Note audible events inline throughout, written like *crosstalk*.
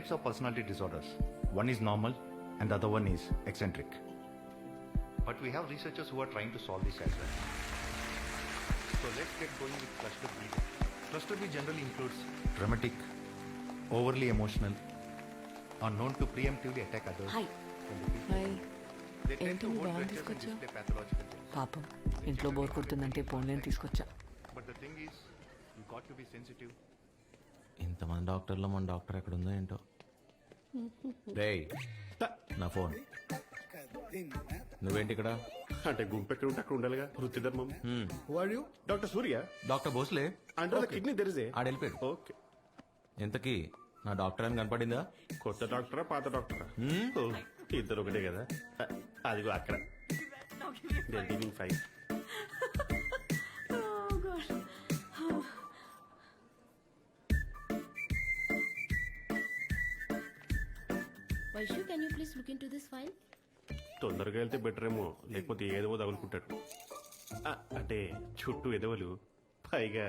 types of personality disorders. One is normal, and the other one is eccentric. But we have researchers who are trying to solve this as well. So let's get going with cluster B. Cluster B generally includes dramatic, overly emotional, are known to preemptively attack others. feel- hi They tend ఏంటి to hold బాగా grudges and తీసుకొచ్చా display pathological traits. పాపం ఇంట్లో bore కొడుతుందంటే ఫోన్లేని తీసుకొచ్చా But the thing is, you got to be sensitive. ఇంతమంది డాక్టర్లో మన doctor ఎక్కడ ఉందో ఏంటో రేయ్ నా ఫోన్. నువ్వేంటి ఇక్కడ? అంటే గుంపు ఎక్కడ ఉంటే అక్కడ ఉండాలిగా వృత్తి ధర్మం వాడు డాక్టర్ సూర్య? డాక్టర్ భోస్లే. అంటే కిడ్నీ తెరిసే ఆడ వెళ్ళిపోయాడు. ఓకే. ఇంతకీ నా డాక్టర్ అని కనపడిందా? కొత్త డాక్టరా పాత డాక్టరా? ఇద్దరు ఒకటే కదా. అదిగో అక్కడ. Giving five Vaishu, can you please look into this file? తొందరగా వెళ్తే బెటర్ ఏమో. లేకపోతే ఏదో తగులుకుంటాడు. అ, అంటే చుట్టూ ఎదవలు పైగా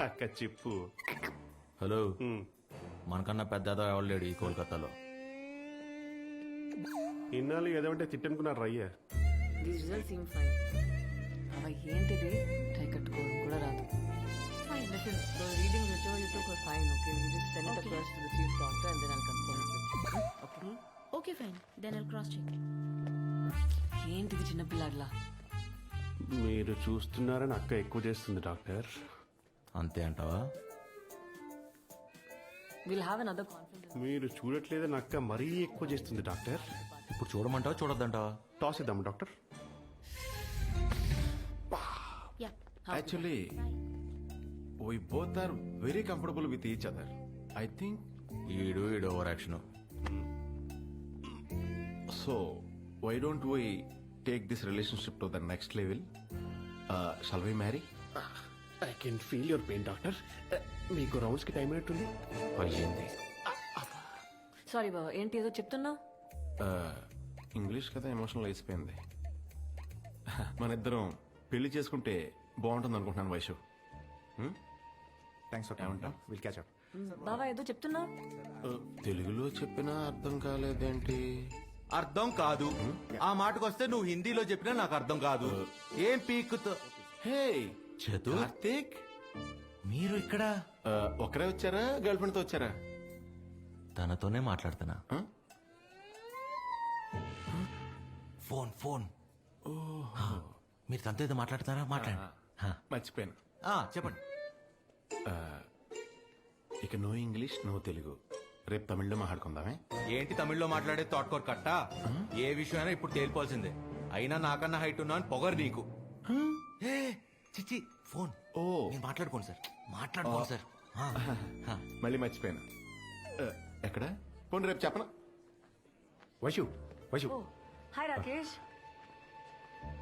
అక్క చిప్పు. హలో. మనకన్నా పెద్ద ఎవరు లేడు ఈ కోల్కతాలో? ఇన్నాళ్ళు ఏదంటే తిట్టనుకున్నారు రయ్య. ది రిజల్ట్ సీమ్ ఫైన్ అవ ఏంటిది? టై కట్టుకోవడం కూడా రాదు. Fine reading you fine okay you just send it across to the chief doctor and then I'll confirm okay Okay, fine. Then I'll cross check. ఏంటిది మీరు చూస్తున్నారని అక్క ఎక్కువ చేస్తుంది డాక్టర్. అంతే అంటావా? Will have another confidence మీరు చూడట్లేదని అక్క మరీ ఎక్కువ చేస్తుంది డాక్టర్. ఇప్పుడు చూడమంటావా చూడొద్దంటావా? టాస్ ఇద్దాం doctor. Actually, we both are very comfortable with each other. I think ఈడు ఈడు over action so. Why don't we take this relationship to the next level? Uh, shall we marry? I can feel your pain doctor మీకు రౌండ్స్కి time అయినట్టుంది అయ్యింది sorry బాబా ఏంటి ఏదో చెప్తున్నావు Uh, English కదా ఎమోషనల్ అయిపోయింది మన ఇద్దరం పెళ్ళి చేసుకుంటే బాగుంటుంది అనుకుంటున్నాను Vaishu Thanks for coming. We'll catch up. బాబా ఏదో చెప్తున్నావు Uh, తెలుగులో చెప్పినా అర్థం కాలేదేంటి అర్థం కాదు. ఆ మాటకు వస్తే నువ్వు హిందీలో చెప్పినా నాకు అర్థం కాదు. ఏం పీక్కుతో హే చతు కార్తీక్ మీరు ఇక్కడ? ఒకరే వచ్చారా? గర్ల్ ఫ్రెండ్తో వచ్చారా? తనతోనే మాట్లాడుతున్నా? Phone phone. మీరు తనతో ఏదో మాట్లాడుతున్నారా? మాట్లాడండి. హా. మర్చిపోయాను. చెప్పండి. ఇక నో ఇంగ్లీష్ నో తెలుగు. రేపు తమిళ్ళో మాట్లాడుకుందామే. ఏంటి తమిళ్ళో మాట్లాడే తోటకూర కట్ట ఏ విషయమైనా ఇప్పుడు తేలిపోవాల్సిందే. అయినా నాకన్నా హైట్ ఉన్నా అని పొగరు నీకు. ఏ, చిచ్చి ఫోన్ ఓ. మీరు మాట్లాడుకోండి సార్. మాట్లాడుకోండి సార్. ఆ, ఆ. *laughs* మళ్ళీ మర్చిపోయాను. ఎక్కడ? పోనీ రేపు చెప్పనా? వైషు వైషు హాయ్ రాకేష్.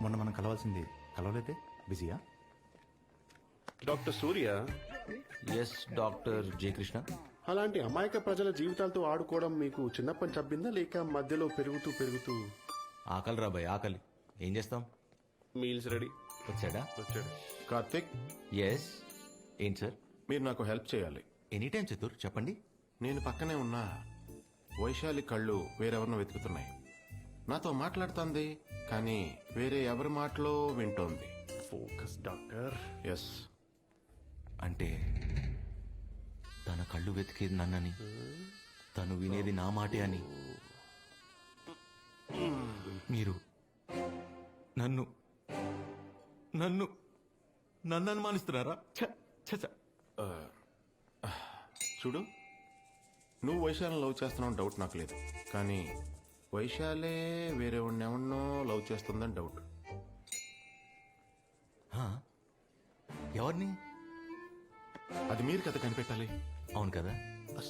మొన్న మనం కలవాల్సింది కలవలేదే? బిజీయా? Doctor Surya? Yes doctor J Krishna అలాంటి అమాయక ప్రజల జీవితాలతో ఆడుకోవడం మీకు చిన్నప్పని చబ్బిందా లేక మధ్యలో పెరుగుతూ పెరుగుతూ? ఆకలి రాబాయ్ ఆకలి. ఏం చేస్తాం? Meals ready. వచ్చాడా? వచ్చాడు. కార్తిక్? ఎస్ ఏంటి సార్? మీరు నాకు హెల్ప్ చేయాలి. ఎనీ టైం చతుర్ చెప్పండి. నేను పక్కనే ఉన్నా వైశాలి కళ్ళు వేరెవరినో వెతుకుతున్నాయి. నాతో మాట్లాడుతోంది కానీ వేరే ఎవరి మాటలో వింటోంది. ఫోకస్ డాక్టర్ ఎస్ అంటే తన కళ్ళు వెతికేది నన్నని. తను వినేది నా మాటే అని. మీరు నన్ను నన్ను నన్ను అనుమానిస్తున్నారా? ఛ, ఛ, ఛ. చూడు నువ్వు వైశాలిని లవ్ చేస్తున్నావు డౌట్ నాకు లేదు. కానీ వైశాలే వేరే ఎవరినో లవ్ చేస్తుందని డౌట్? ఎవరిని? అది మీరు కథ కనిపెట్టాలి? అవును కదా.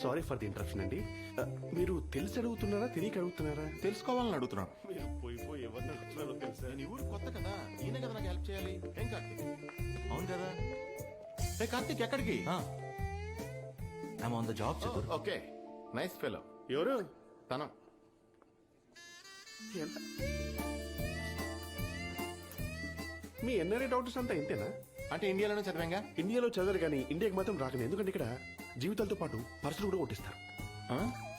సారీ ఫర్ ది ఇంటరప్షన్ అండి. Uh, మీరు తెలిసి అడుగుతున్నారా తెలియక అడుగుతున్నారా? తెలుసుకోవాలని అడుగుతున్నాను. మీరు పోయి పోయి ఎవరిని అడుగుతున్నారో తెలుసా? నేను ఈ ఊరు కొత్త కదా. ఈయన కదా నాకు హెల్ప్ చేయాలి. ఏం కార్తీక్? అవును కదా. ఏ కార్తీక్ ఎక్కడికి? I'm on the job Chatur okay. Nice fellow ఎవరు? తన. ఎంత మీ ఎన్ఆర్ఐ డాక్టర్స్ అంతా ఇంతేనా? అంటే ఇండియాలోనే చదివాంగా? ఇండియాలో చదవరు కానీ ఇండియాకి మాత్రం రాకనే ఎందుకంటే ఇక్కడ జీవితాలతో పాటు పర్సులు కూడా కొట్టిస్తారు.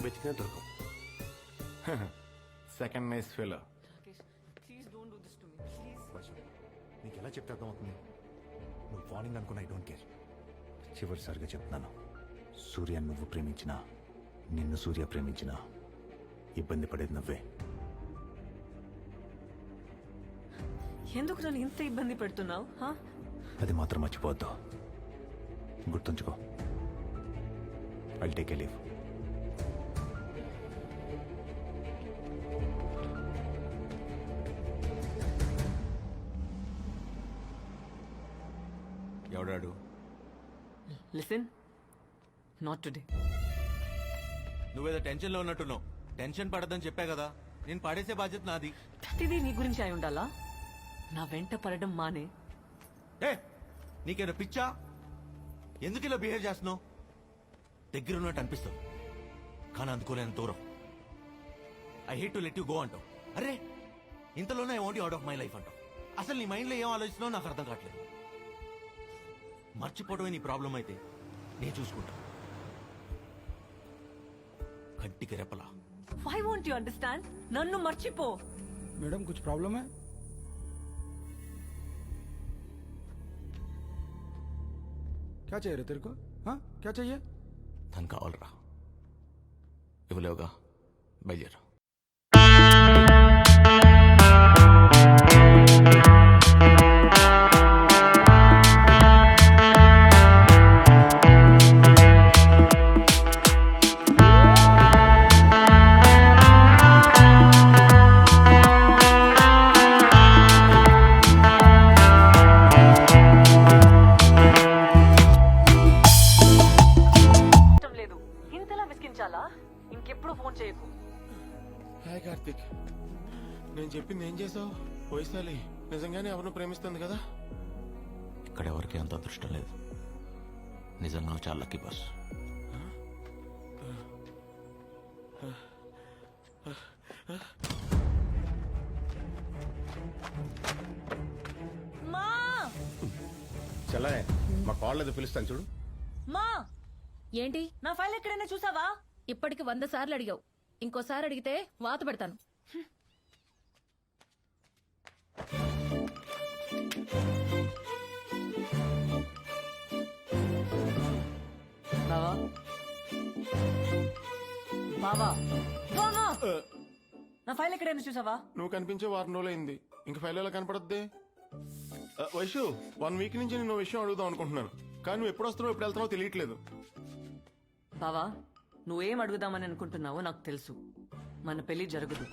వెతికినా దొరకవు. Second nice fellow Rakesh please don't do this to me please వర్షం నీకు ఎలా చెప్తే అర్థమవుతుంది? నువ్వు ఫాలోయింగ్ అనుకున్న ఐ డోంట్ కేర్ చివరిసారిగా చెప్తున్నాను. సూర్య నువ్వు ప్రేమించినా నిన్ను సూర్య ప్రేమించినా ఇబ్బంది పడేది నువ్వే. ఎందుకు నన్ను ఇంత ఇబ్బంది పెడుతున్నావు హా? అది మాత్రం మర్చిపోవద్దు. గుర్తుంచుకో. ఐ టేక్ ఏ లీవ్ ఎవడాడు? లిసన్ నాట్ టుడే నువ్వేదో టెన్షన్లో ఉన్నట్టున్నావు. టెన్షన్ పడద్దని చెప్పా కదా. నేను పడేసే బాధ్యత నాది. ప్రతిదీ నీ గురించి అయి ఉండాలా? నా వెంట పడడం మానే. ఏ! నీకేదో పిచ్చా ఎందుకు ఇలా బిహేవ్ చేస్తున్నావు దగ్గర ఉన్నట్టు అనిపిస్తావు కానీ అందుకోలేని దూరం I hate to let you go అంటావు అరే ఇంతలోనే I want out of my life అంటావు అసలు నీ మైండ్లో ఏం ఆలోచిస్తున్నావు నాకు అర్థం కావట్లేదు మర్చిపోవడమే నీ ప్రాబ్లం అయితే నేను చూసుకుంటా కంటికి రెప్పలా వై వాంట్ యు అండర్స్టాండ్ నన్ను మర్చిపో मैडम कुछ प्रॉब्लम है క్యా చేయరు తెరుకు క్యా చెయ్యే దానికి కావాలరా ఇవ్వలేవుగా బయలుదేరు కార్తిక్ నేను చెప్పింది ఏం చేసావు వైశాలి నిజంగానే ఎవరిని ప్రేమిస్తుంది కదా? ఇక్కడ ఎవరికి అంత అదృష్టం లేదు. నిజంగా చాలా లక్కీ బాస్. మా! చల్లనే మా కాళ్ళు పిలుస్తాను చూడు. మా! ఏంటి? నా ఫైల్ ఎక్కడైనా చూసావా? ఇప్పటికి వంద సార్లు అడిగావు. ఇంకోసారి అడిగితే వాత పెడతాను. బావా. బావా. బావా! నా ఫైల్ ఎక్కడైనా చూసావా? నువ్వు కనిపించే వారం రోజులు అయింది ఇంక ఫైల్ ఎలా కనపడద్ది? వైషు. వన్ వీక్ నుంచి నేను విషయం అడుగుదాం అనుకుంటున్నాను. కానీ నువ్వు ఎప్పుడు వస్తున్నావు ఎప్పుడు వెళ్తున్నావు తెలియట్లేదు. బావా నువ్వేం అడుగుదామని అనుకుంటున్నావో నాకు తెలుసు. మన పెళ్ళి జరగదు.